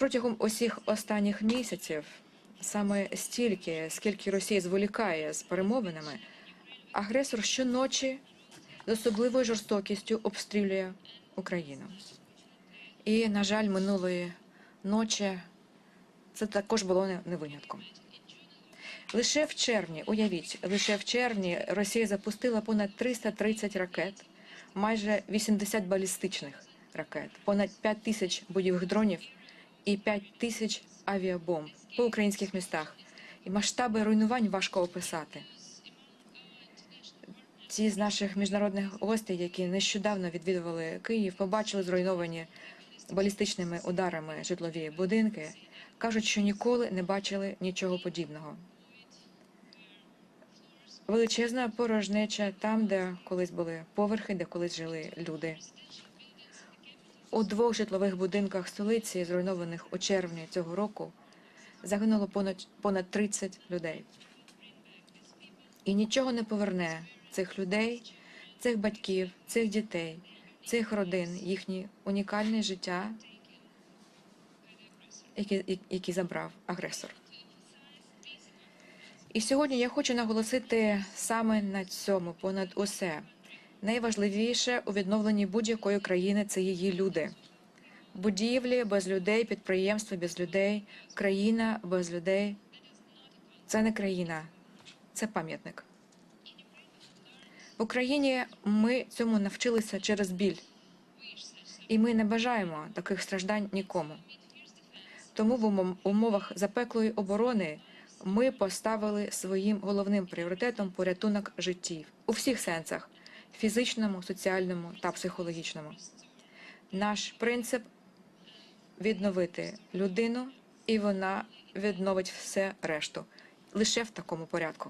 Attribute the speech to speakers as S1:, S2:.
S1: Протягом усіх останніх місяців, саме стільки, скільки Росія зволікає з перемовинами, агресор щоночі з особливою жорстокістю обстрілює Україну. І, на жаль, минулої ночі це також було не- винятком. Лише в червні, уявіть, лише в червні Росія запустила понад 330 ракет, майже 80 балістичних ракет, понад 5 тисяч бойових дронів і 5 тисяч авіабомб по українських містах. І масштаби руйнувань важко описати. Ті з наших міжнародних гостей, які нещодавно відвідували Київ, побачили зруйновані балістичними ударами житлові будинки, кажуть, що ніколи не бачили нічого подібного. Величезна порожнеча там, де колись були поверхи, де колись жили люди. У двох житлових будинках столиці, зруйнованих у червні цього року, загинуло понад, понад 30 людей. І нічого не поверне цих людей, цих батьків, цих дітей, цих родин, їхнє унікальне життя, яке, які забрав агресор. І сьогодні я хочу наголосити саме на цьому, понад усе. Найважливіше у відновленні будь-якої країни це її люди. Будівлі без людей, підприємства без людей, країна без людей це не країна, це пам'ятник. В Україні ми цьому навчилися через біль, і ми не бажаємо таких страждань нікому. Тому в умов- умовах запеклої оборони ми поставили своїм головним пріоритетом порятунок життів у всіх сенсах фізичному, соціальному та психологічному. Наш принцип відновити людину, і вона відновить все решту лише в такому порядку.